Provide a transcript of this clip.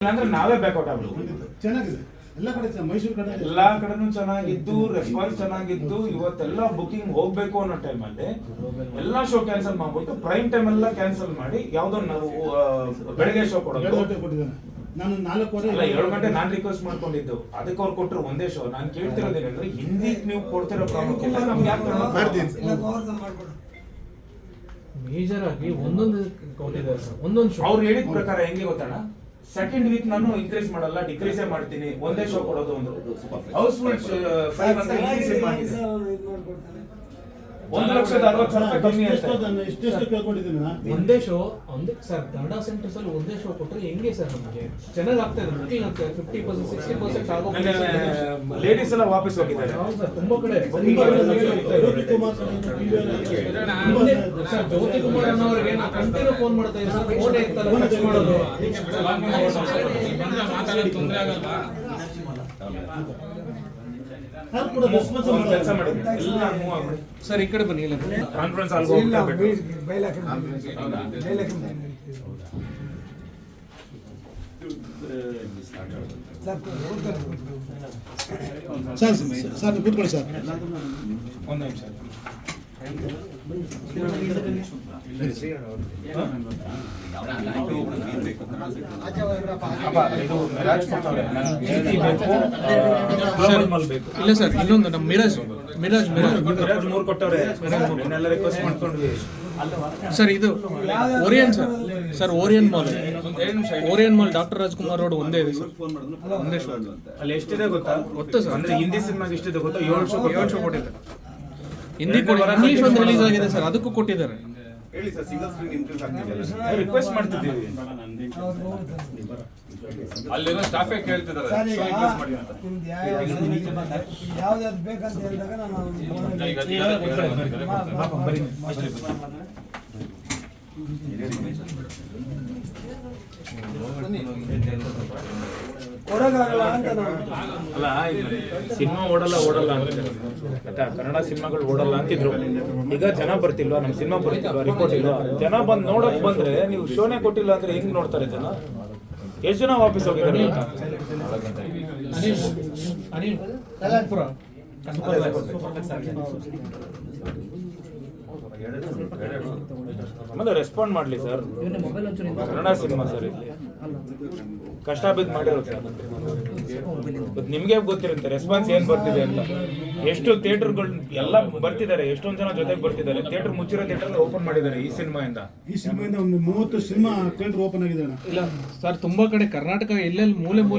ಇಲ್ಲಾಂದ್ರೆ ನಾವೇ ಬ್ಯಾಕ್ಔಟ್ ಖಂಡಿತ. ಚೆನ್ನಾಗಿದೆ. ಎಲ್ಲ ಕಡೆ ಮೈಸೂರು ಕಡೆ ಎಲ್ಲಾ ಕಡೆನೂ ಚೆನ್ನಾಗಿದ್ದು ರೆಸ್ಪಾನ್ಸ್ ಚೆನ್ನಾಗಿದ್ದು ಇವತ್ತೆಲ್ಲ ಬುಕಿಂಗ್ ಹೋಗ್ಬೇಕು ಅನ್ನೋ ಟೈಮಲ್ಲಿ ಎಲ್ಲಾ ಶೋ ಕ್ಯಾನ್ಸಲ್ ಮಾಡ್ಬಿಟ್ಟು ಪ್ರೈಮ್ ಟೈಮ್ ಎಲ್ಲ ಕ್ಯಾನ್ಸಲ್ ಮಾಡಿ ಯಾವ್ದೋ ನಾವು ಬೆಳಗ್ಗೆ ಶೋ ಕೊಡೋದು. ನಾನು ನಾಲ್ಕುವರೆ ಅಲ್ಲ ಏಳು ಗಂಟೆ ನಾನ್ ರಿಕ್ವೆಸ್ಟ್ ಮಾಡ್ಕೊಂಡಿದ್ದು. ಅದಕ್ಕೆ ಅವ್ರು ಕೊಟ್ಟರು ಒಂದೇ ಶೋ ನಾನು ಕೇಳ್ತಿರೋದೇನಂದ್ರೆ ಹಿಂದಿ ನೀವು ಕೊಡ್ತಿರೋ ಪ್ರಾಮುಖ್ಯತೆ ನಮ್ಗೆ ಯಾಕೆ. ಮೇಜರ್ ಆಗಿ ಒಂದೊಂದು ಕೊಟ್ಟಿದ್ದಾರೆ ಸರ್. ಒಂದೊಂದು ಶೋ ಅವ್ರು ಹೇಳಿದ ಪ್ರಕಾರ ಹೆಂಗೆ ಗೊತ್ತಣ್ಣ? ಸೆಕೆಂಡ್ ವೀಕ್ ನಾನು ಇನ್ಕ್ರೀಸ್ ಮಾಡಲ್ಲ ಡಿಕ್ರೀಸೇ ಮಾಡ್ತೀನಿ. ಒಂದೇ ಶೋ ಕೊಡೋದು ಒಂದು ಹೌಸ್ಫುಲ್ ಫೈವ್ ಅಂತ ಇನ್ಕ್ರೀಸ್ ಮಾಡ್ತೀನಿ ಒಂದು ಲಕ್ಷದ ಅರವತ್ತು ಸಾವಿರ ರೂಪಾಯಿ ಕಮ್ಮಿ ಕೇಳ್ಕೊಂಡಿದ್ದೀನಿ ನಾನು ಒಂದೇ ಶೋ ಒಂದೇ ಸರ್ ಕನ್ನಡ ಸೆಂಟರ್ಸ್ ಅಲ್ಲಿ ಒಂದೇ ಶೋ ಕೊಟ್ರೆ ಹೆಂಗೆ ಸರ್ ನಮಗೆ ಚೆನ್ನಾಗಿ ಆಗ್ತಾ ಇದೆ ಬುಕಿಂಗ್ ಆಗ್ತಾ ಇದೆ ಫಿಫ್ಟಿ ಪರ್ಸೆಂಟ್ ಸಿಕ್ಸ್ಟಿ ಪರ್ಸೆಂಟ್ ಆಗೋ ಲೇಡೀಸ್ ಎಲ್ಲ ವಾಪಸ್ ಹೋಗಿದ್ದಾರೆ ಸರ್ ತುಂಬಾ ಕಡೆ ಜ್ಯೋತಿ ಕುಮಾರ್ ಸರ್ ಜ್ಯೋತಿ ಕುಮಾರ್ ಅನ್ನೋರಿಗೆ ನಾನು ಕಂಟಿನ್ಯೂ ಫೋನ್ ಮಾಡ್ತಾ ಸರ್ ಫೋನ್ ಎತ್ತಲ್ಲ ಮಾಡೋದು ಮಾತಾಡೋದು ತೊಂದರೆ ಮಾಡಲ್ಲ. ಕೆಲಸ ಮಾಡಿದ್ರು ಎಲ್ಲ ಮೂವ್ ಆಗ್ಬಿಡಿ. ಸರ್ ಈ ಕಡೆ ಬನ್ನಿ ಇಲ್ಲ. ಕಾನ್ಫರೆನ್ಸ್ ಸರ್ ಸರ್ ಕೂತ್ಕೊಳ್ಳಿ ಸರ್. ಒಂದು ನಿಮಿಷ. ಇಲ್ಲ ಸರ್ ಇನ್ನೊಂದು ನಮ್ಮ ಮಿರಾಜ್ ಮಿರಾಜ್ ಮಿರಾಜ್ ಮಿರಾಜ್ ಮೂರ್ ಕೊಟ್ಟವ್ರೆ. ರಿಕ್ವೆಸ್ಟ್ ಮಾಡ್ಕೊಂಡ್ವಿ ಸರ್ ಇದು Orion sir. Sir Orion mall Orion mall doctor Rajkumar road ಒಂದೇ ಇದೆ ಸರ್. ಒಂದೇ ಶೋ ಅಲ್ಲಿ ಎಷ್ಟಿದೆ ಗೊತ್ತಾ? ಗೊತ್ತು ಸರ್. ಅಂದ್ರೆ ಹಿಂದಿ ಸಿನಿಮಾಗೆ ಎಷ್ಟಿದೆ ಗೊತ್ತಾ? ಏಳು ಶೋ ಏಳು ಶೋ ಕೊಟ್ಟಿದ್ದಾರೆ. ಹಿಂದಿ ಕೊಡಿ ಇಂಗ್ಲಿಷ್ ಒಂದು ರಿಲೀಸ್ ಆಗಿದೆ ಸರ್ ಅದಕ್ಕೂ ಕೊಟ್ಟಿದ್ದಾರೆ. ಹೇಳಿ ಸರ್ ಸಿಂಗಲ್ ಸ್ಕ್ರೀನ್ ಇಂಟ್ರೆಸ್ಟ್ ಆಗ್ತಿದೆಯಲ್ಲ? ರಿಕ್ವೆಸ್ಟ್ ಮಾಡ್ತಿದ್ದೀವಿ. ಅಲ್ಲಿರೋ ಸ್ಟಾಫೇ ಕೇಳ್ತಿದ್ದಾರೆ? increase ಮಾಡಿ ಅಂತ. ಯಾವ್ದಾದ್ರು ಬೇಕಂತ ಹೇಳಿದಾಗ ನಾನು ಈಗ ಅಧಿಕಾರಿ ಪಾಪ, ಅಂತ ಅಲ್ಲ ಸಿನಿಮಾ ಓಡಲ್ಲ ಓಡಲ್ಲ ಅಂತ ಆಯ್ತಾ ಕನ್ನಡ ಸಿನಿಮಾಗಳು ಓಡಲ್ಲ ಅಂತಿದ್ರು. ಈಗ ಜನ ಬರ್ತಿಲ್ವಾ? ನಮ್ಮ ಸಿನಿಮಾ ಬರ್ತಿಲ್ವಾ? ರಿಪೋರ್ಟ್ ಇಲ್ವಾ? ಜನ ಬಂದು ನೋಡಕ್ ಬಂದ್ರೆ ನೀವು ಶೋನೇ ಕೊಟ್ಟಿಲ್ಲ ಅಂದ್ರೆ ಹೆಂಗ್ ನೋಡ್ತಾರೆ ಜನ? ಎಷ್ಟು ಜನ ವಾಪಸ್ ಹೋಗಿದ್ದಾರೆ? ಆಮೇಲೆ ರೆಸ್ಪಾಂಡ್ ಮಾಡ್ಲಿ ಸರ್ ಕನ್ನಡ ಸಿನಿಮಾ ಸರ್ ಇಲ್ಲಿ. ಕಷ್ಟ ಬಿದ್ದು ಮಾಡಿರುತ್ತೆ ಇವತ್ತು ನಿಮ್ಗೆ ಗೊತ್ತಿರುತ್ತೆ ರೆಸ್ಪಾನ್ಸ್ ಏನ್ ಬರ್ತಿದೆ ಅಂತ. ಎಷ್ಟು ಥಿಯೇಟರ್ಗಳು ಎಲ್ಲ ಬರ್ತಿದ್ದಾರೆ ಎಷ್ಟೊಂದ್ ಜನ ಜೊತೆಗೆ ಬರ್ತಿದ್ದಾರೆ. ಥಿಯೇಟರ್ ಮುಚ್ಚಿರೋ ಥಿಯೇಟರ್ ಓಪನ್ ಮಾಡಿದ್ದಾರೆ ಈ ಸಿನಿಮಾಯಿಂದ ಈ ಸಿನಿಮಾಯಿಂದ ಒಂದು ಮೂವತ್ತು ಸಿನಿಮಾ ಥಿಯೇಟರ್ ಓಪನ್ ಆಗಿದೆ ಇಲ್ಲ ಸರ್ ತುಂಬಾ ಕಡೆ ಕರ್ನಾಟಕ ಎಲ್ಲೆಲ್ಲಿ ಮೂಲೆ ಮೂಲೆ